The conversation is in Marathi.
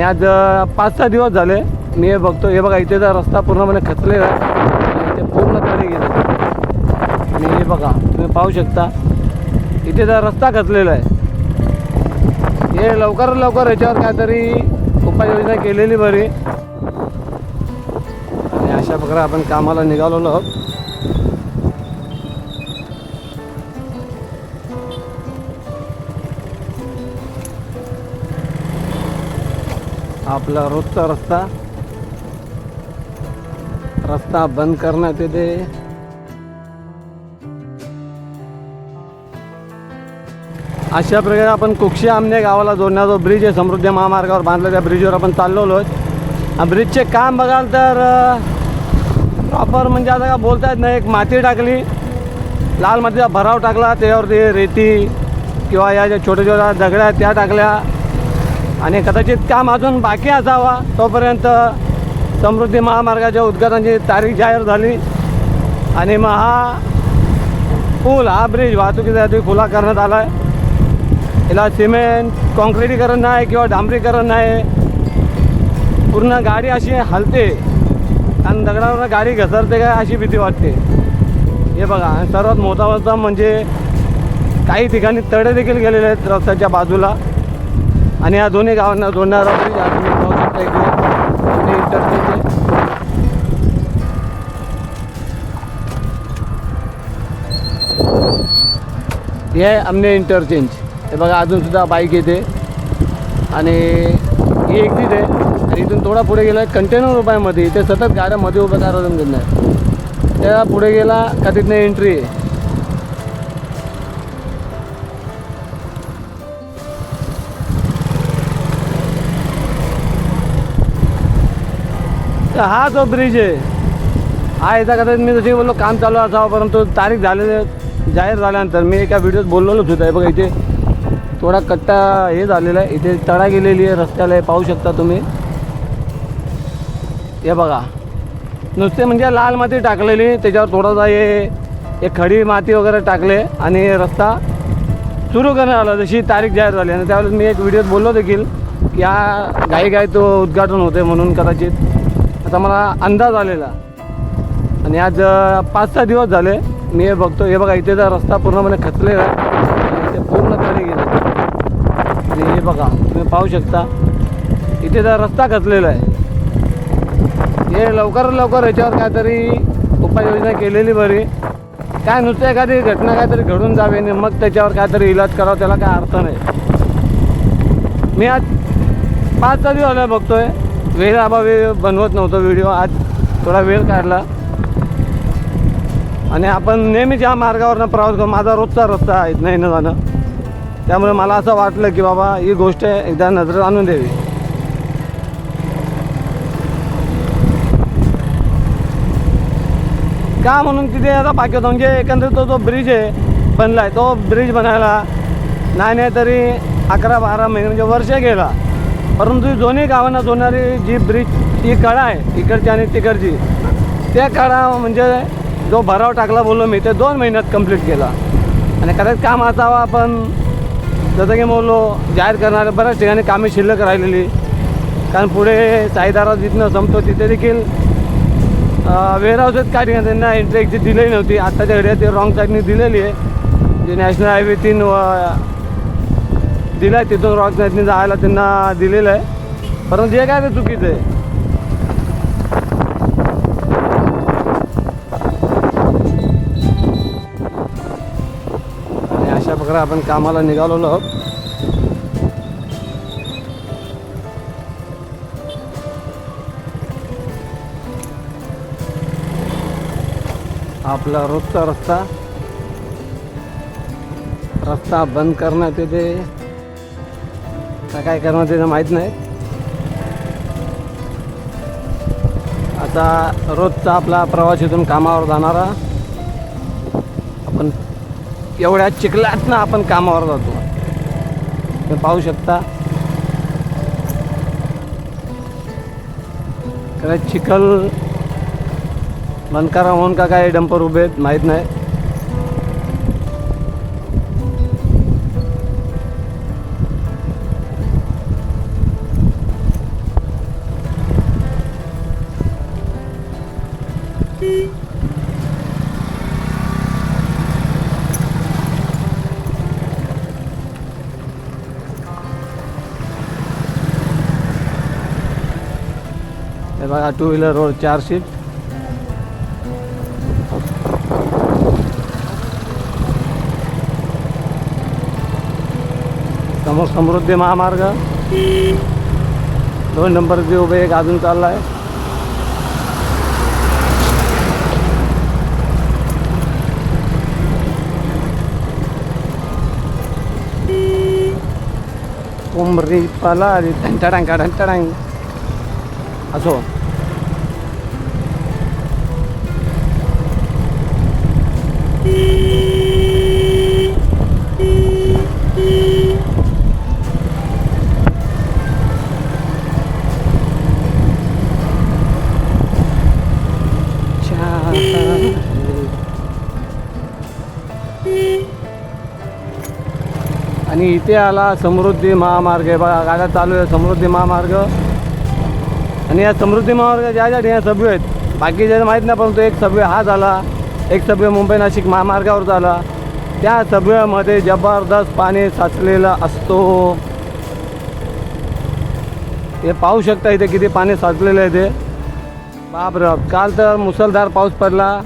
आणि आज पाच सहा दिवस झाले. मी हे बघतो. हे बघा इथे रस्ता पूर्णपणे खचलेला आहे. ते पूर्ण तडे गेले. आणि हे बघा तुम्ही पाहू शकता. इथे जर रस्ता खचलेला आहे. हे लवकरात लवकर याच्यावर काहीतरी उपाययोजना केलेली बरी. आणि अशा प्रकारे आपण कामाला निघालेलो आहोत. आपला रोजचा रस्ता. रस्ता बंद करण्यात येते. अशा प्रकारे आपण कुक्षी आमने गावाला जोडणारा जो ब्रिज आहे. समृद्धी महामार्गावर बांधला त्या ब्रिजवर आपण चाललेलो आहोत. ब्रिजचे काम बघाल तर प्रॉपर म्हणजे आता का बोलता येत नाही. एक माती टाकली. लाल मातीचा भराव टाकला. त्याच्यावरती रेती किंवा या ज्या छोट्या छोट्या दगड्या आहेत त्या टाकल्या. आणि कदाचित काम अजून बाकी असावा तोपर्यंत समृद्धी महामार्गाच्या उद्घाटनाची तारीख जाहीर झाली. आणि मग हा पूल हा ब्रिज वाहतुकीसाठी खुला करण्यात आला आहे याला सिमेंट कॉन्क्रिटीकरण नाही किंवा डांबरीकरण नाही. पूर्ण गाडी अशी हलते आणि दगडावर गाडी घसरते काय अशी भीती वाटते. हे बघा आणि सर्वात मोठा म्हणजे काही ठिकाणी तडे देखील गेलेले आहेत रस्त्याच्या बाजूला. आणि या दोन्ही गावांना जोडणारा ब्रिज हा तुम्ही पाहू शकता इकडे दोन्ही आहे. हे आहे आमने इंटरचेंज हे बघा अजूनसुद्धा बाईक येते. आणि ही एक्झिट आहे. आणि इथून थोडा पुढे गेला कंटेनर रुपयामध्ये इथे सतत गाड्या मध्ये उभं करायला देत नाही. त्या पुढे गेला का तिथनं एंट्री आहे. तर हा जो ब्रिज आहे. हा याचा कदाचित मी जसे बोललो काम चालू असावं परंतु तारीख झालेले जाहीर झाल्यानंतर मी एका व्हिडिओत बोललेलोच होतं. आहे बघा इथे थोडा कट्टा हे झालेला आहे. इथे तडा गेलेली आहे रस्त्याला हे पाहू शकता तुम्ही. हे बघा. नुसते म्हणजे लाल माती टाकलेली त्याच्यावर थोडासा हे एक खडी माती वगैरे टाकले आणि रस्ता सुरू करण्यात आला. जशी तारीख जाहीर झाली. आणि त्यावेळेस मी एक व्हिडिओत बोललो देखील की हा घाई घाई तो उद्घाटन होते म्हणून कदाचित. आता मला अंदाज आलेला. आणि आज पाच सहा दिवस झाले मी हे बघतो. हे बघा इथे रस्ता पूर्णपणे खचलेला आहे इथे पूर्ण खाली गेले आणि हे बघा तुम्ही पाहू शकता इथे जर रस्ता खचलेला आहे हे लवकरात लवकर याच्यावर काहीतरी उपाययोजना केलेली बरी. काय नुसतं एखादी घटना काहीतरी घडून जावे आणि मग त्याच्यावर काहीतरी इलाज करावा त्याला काय अर्थ नाही. मी आज पाच सहा दिवस बघतोय. वेळ अभावी बनवत नव्हतो व्हिडिओ आज थोडा वेळ काढला. आणि आपण नेहमीच या मार्गावरनं प्रवास करतो. माझा रोजचा रस्ता आहे नाही न जाणं. त्यामुळे मला असं वाटलं की बाबा ही गोष्ट एकदा नजरेत आणून द्यावी. का म्हणून तिथे आता बाकी होतं म्हणजे एकंदरीत तो जो ब्रिज आहे बनला आहे तो ब्रिज बनायला नाही नाही तरी अकरा बारा महिने म्हणजे वर्ष गेला. परंतु दोन्ही गावांना जोडणारी जी ब्रिज ही कळा आहे इकडची आणि तिकडची. त्या काळा म्हणजे जो भराव टाकला बोललो मी ते दोन महिन्यात कंप्लीट केला. आणि खरंच काम असावा आपण. जसं की बोललो जाहीर करणारे बऱ्याच ठिकाणी कामे शिल्लक राहिलेली. कारण पुढे साईदारा जिथनं संपतो तिथे देखील वेअरहाऊसेस काय ठिकाणी त्यांना एंट्री एक्झिट दिलेली नव्हती. आत्ताच्या घड्या ते रॉंग साईडने दिलेली आहे. जे नॅशनल हायवे तीन दिला आहे तिथून रॉक साईडनी जायला त्यांना दिलेलं आहे. परंतु जे काय ते चुकीचं आहे? आणि अशा प्रकारे आपण कामाला निघालेलो आहोत. आपला रोजचा रस्ता रस्ता बंद करण्यात येते. आता काय करणार त्याचं माहीत नाही. आता रोजचा आपला प्रवास इथून कामावर जाणारा आपण एवढ्या चिखलात ना आपण कामावर जातो. ते पाहू शकता. कारण चिखल बंद होऊन म्हणून का काय डंपर उभे आहेत माहीत नाही. बघा टू व्हीलर रोड चार सीट समोर समृद्धी महामार्ग. दोन नंबर जे उभे एक अजून चालला आहे उमरी पाला टडांग टडांग असो. आणि इथे आला समृद्धी महामार्ग. आहे बघा गाड्या चालू आहे समृद्धी महामार्ग. आणि या समृद्धी महामार्ग ज्या ज्या ठिकाणी सभ्य आहेत बाकीच्या माहीत नाही परंतु एक सभ्य हा झाला. एक सबवे मुंबई नाशिक महामार्गावर झाला. त्या सबवेमध्ये जबरदस्त पाणी साचलेलं असतो. हे पाहू शकता इथे किती पाणी साचलेलं आहे ते. बापरप काल तर मुसळधार पाऊस पडला.